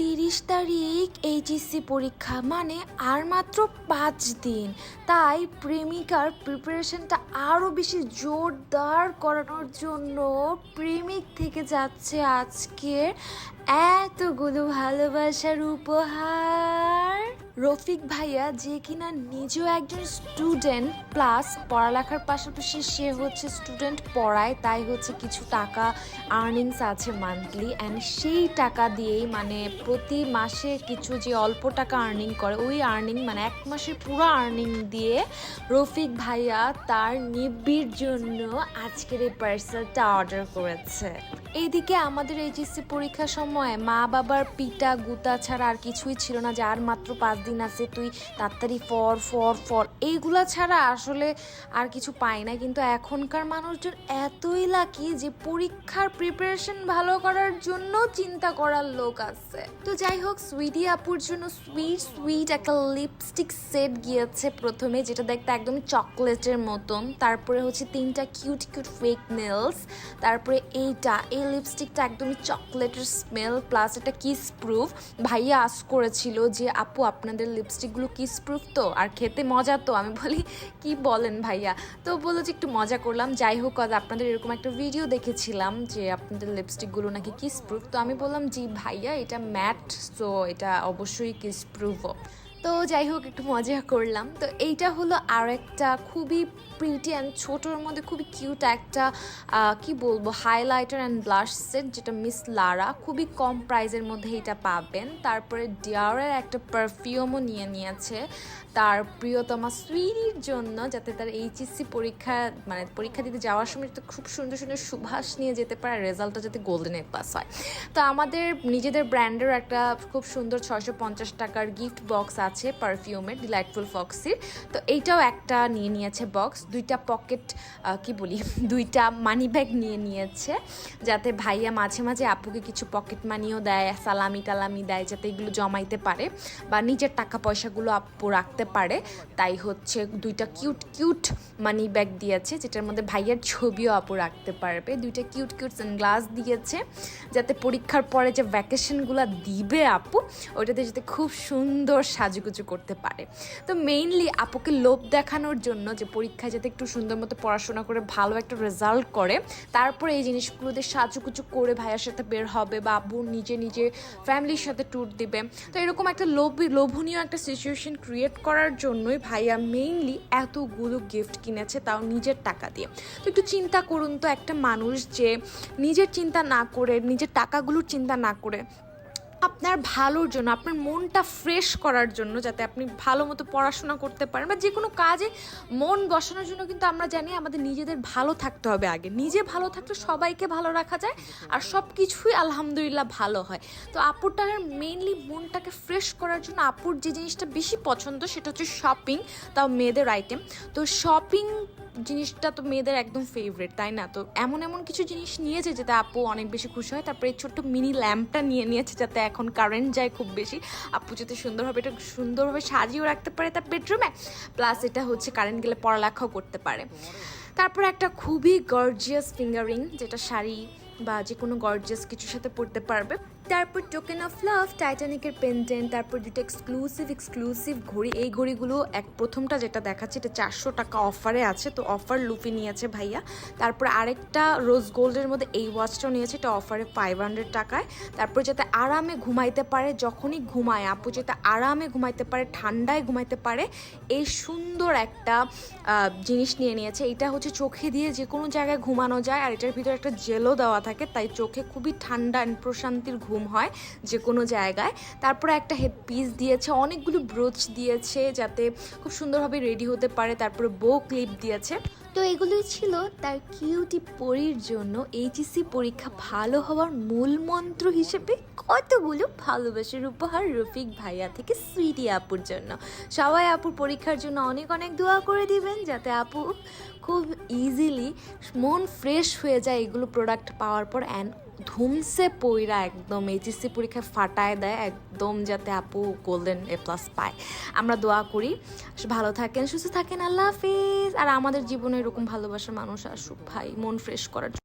তিরিশ তারিখ এইচএসসি পরীক্ষা মানে আর মাত্র পাঁচ দিন। তাই প্রেমিকার প্রিপারেশনটা আরও বেশি জোরদার করানোর জন্য প্রেমিক থেকে যাচ্ছে আজকের এতগুলো ভালোবাসার উপহার। রফিক ভাইয়া যে কিনা নিজেও একজন স্টুডেন্ট, প্লাস পড়ালেখার পাশাপাশি সে হচ্ছে স্টুডেন্ট পড়ায়, তাই হচ্ছে কিছু টাকা আর্নিংস আছে মান্থলি অ্যান্ড সেই টাকা দিয়েই মানে প্রতি মাসে কিছু যে অল্প টাকা আর্নিং করে, ওই আর্নিং মানে এক মাসের পুরো আর্নিং দিয়ে রফিক ভাইয়া তার নিব্বির জন্য আজকের এই পার্সেলটা অর্ডার করেছে। এইদিকে আমাদের এইচএসসি পরীক্ষার সময় মা বাবার পিটা গুতা ছাড়া আর কিছুই ছিল না, যে আর মাত্র পাঁচ দিন আছে, তুই তাড়াতাড়ি ফর ফর ফর। এইগুলা ছাড়া আসলে আর কিছু পাই না, কিন্তু এখনকার মানুষজন এতই লাকি যে পরীক্ষার প্রিপারেশন ভালো করার জন্য চিন্তা করার লোক আছে। তো যাই হোক, সুইটি আপুর জন্য সুইট সুইট একটা লিপস্টিক সেট গিয়েছে প্রথমে, যেটা দেখতে একদম চকলেটের মতন। তারপরে হচ্ছে তিনটা কিউট কিউট ফেক নেলস তারপরে এইটা, এই লিপস্টিকটা একদমই চকলেটের স্মেল প্লাস এটা কিস প্রুফ ভাইয়া আস করেছিল যে, আপু, আপনাদের লিপস্টিকগুলো কিস প্রুফ তো? আর খেতে মজা তো? আমি বলি, কি বলেন ভাইয়া? তো বলল যে, একটু মজা করলাম। যাই হোক, আজ আপনাদের এরকম একটা ভিডিও দেখেছিলাম যে, আপনাদের লিপস্টিকগুলো নাকি কিস প্রুফ তো আমি বললাম, জি ভাইয়া, এটা ম্যাট সো এটা অবশ্যই কিস প্রুফও তো যাই হোক, একটু মজা করলাম। তো এইটা হলো আর একটা খুবই প্রিটি অ্যান্ড ছোটোর মধ্যে খুবই কিউট একটা কি বলব হাইলাইটার অ্যান্ড ব্লাশ সেট যেটা মিস লারা খুবই কম প্রাইজের মধ্যে এটা পাবেন। তারপরে ডিয়ারের একটা পারফিউমও নিয়ে নিয়েছে। তার প্রিয়তমা সুইটির জন্য, যাতে তার এইচএসসি পরীক্ষা মানে পরীক্ষা দিতে যাওয়ার সময় তো খুব সুন্দর সুন্দর সুভাষ নিয়ে যেতে পারে রেজাল্টটা যাতে গোল্ডেন এ হয়। তো আমাদের নিজেদের ব্র্যান্ডের একটা খুব সুন্দর ছয়শো পঞ্চাশ টাকার গিফট বক্স আছে। পারফিউমের, ডিলাইটফুল ফক্সির। তো এইটাও একটা নিয়ে নিয়েছে বক্স। দুইটা পকেট কি বলি, দুইটা মানি ব্যাগ নিয়ে নিয়েছে, যাতে ভাইয়া মাঝে মাঝে আপুকে কিছু পকেট মানিও দেয়, সালামি টালামি দেয়, যাতে এগুলো জমাইতে পারে বা নিজের টাকা পয়সাগুলো আপু রাখতে পারে। তাই হচ্ছে দুইটা কিউট কিউট মানি ব্যাগ দিয়েছে, যেটার মধ্যে ভাইয়ার ছবিও আপু রাখতে পারবে। দুইটা কিউট কিউট সানগ্লাস দিয়েছে, যাতে পরীক্ষার পরে যে ভ্যাকেশনগুলো দিবে আপু ওইটাতে যাতে খুব সুন্দর সাজুগুজু করতে পারে। তো মেইনলি আপুকে লোভ দেখানোর জন্য যে পরীক্ষায় যাতে একটু সুন্দর মতো পড়াশোনা করে ভালো একটা রেজাল্ট করে, তারপরে এই জিনিসগুলোতে সাজুগুজু করে ভাইয়ার সাথে বের হবে বা আব্বু নিজে নিজে ফ্যামিলির সাথে ট্যুর দিবে। তো এরকম একটা লোভ, লোভনীয় একটা সিচুয়েশন ক্রিয়েট করার জন্যই ভাইয়া মেইনলি এতগুলো গিফট কিনেছে তাও নিজের টাকা দিয়ে। তো একটু চিন্তা করুন তো একটা মানুষ যে নিজের চিন্তা না করে, নিজের টাকাগুলোর চিন্তা না করে আপনার ভালোর জন্য, আপনার মনটা ফ্রেশ করার জন্য যাতে আপনি ভালো মতো পড়াশোনা করতে পারেন বা যে কোনো কাজে মন বসানোর জন্য কিন্তু আমরা জানি আমাদের নিজেদের ভালো থাকতে হবে আগে। নিজে ভালো থাকলে সবাইকে ভালো রাখা যায় আর সব কিছুই আলহামদুলিল্লাহ ভালো হয়। তো আপুরটার মেইনলি মনটাকে ফ্রেশ করার জন্য আপুর যে জিনিসটা বেশি পছন্দ সেটা হচ্ছে শপিং তাও মেয়েদের আইটেম তো শপিং জিনিসটা তো মেয়েদের একদম ফেভারিট তাই না? তো এমন এমন কিছু জিনিস নিয়েছে যাতে আপু অনেক বেশি খুশি হয়। তারপরে এই ছোট্ট মিনি ল্যাম্পটা নিয়ে নিয়েছে যাতে এখন কারেন্ট যায় খুব বেশি। আপু যাতে সুন্দরভাবে এটা সুন্দরভাবে সাজিয়েও রাখতে পারে তার বেডরুমে প্লাস এটা হচ্ছে কারেন্ট গেলে পড়ালেখাও করতে পারে। তারপর একটা খুবই গর্জিয়াস ফিঙ্গারিং যেটা শাড়ি বা যে কোনো গর্জিয়াস কিছুর সাথে পরতে পারবে। তারপর টোকেন অফ লাভ টাইটানিকের পেন্ডেন্ট তারপর দুটো এক্সক্লুসিভ এক্সক্লুসিভ ঘড়ি। এই ঘড়িগুলো এক প্রথমটা যেটা দেখাচ্ছে, এটা চারশো টাকা অফারে আছে, তো অফার লুফি নিয়েছে ভাইয়া। তারপর আরেকটা রোজ গোল্ডের মধ্যে এই ওয়াচটাও নিয়েছে, এটা অফারে ফাইভ হান্ড্রেড টাকায়। তারপর যাতে আরামে ঘুমাইতে পারে, যখনই ঘুমায়, আপু যাতে আরামে ঘুমাইতে পারে, ঠান্ডায় ঘুমাইতে পারে, এই সুন্দর একটা জিনিস নিয়ে নিয়েছে। এটা হচ্ছে চোখে দিয়ে যে কোনো জায়গায় ঘুমানো যায়, আর এটার ভিতরে একটা জেলও দেওয়া থাকে, তাই চোখে খুবই ঠান্ডা and প্রশান্তির ঘুম হয় যে কোনো জায়গায়। তারপরে একটা হেড পিস দিয়েছে, অনেকগুলো ব্রোচ দিয়েছে যাতে খুব সুন্দরভাবে রেডি হতে পারে। তারপরে বো ক্লিপ দিয়েছে। তো এগুলোই ছিল তার কিউটি পরীর জন্য এইচএসসি পরীক্ষা ভালো হওয়ার মূল মন্ত্র হিসেবে কতগুলো ভালোবাসার উপহার রফিক ভাইয়া থেকে সুইটি আপুর জন্য। সবাই আপুর পরীক্ষার জন্য অনেক অনেক দোয়া করে দিবেন যাতে আপু খুব ইজিলি মন ফ্রেশ হয়ে যায় এগুলো প্রোডাক্ট পাওয়ার পর অ্যান্ড ধুমসে পইরা একদম এইচএসসি পরীক্ষায় ফাটায় দেয় একদম যাতে আপু গোল্ডেন এ প্লাস পায়। আমরা দোয়া করি। ভালো থাকেন, সুস্থ থাকেন, আল্লাহ হাফিজ। আর আমাদের জীবনে এরকম ভালোবাসার মানুষ আসুক ভাই মন ফ্রেশ করার।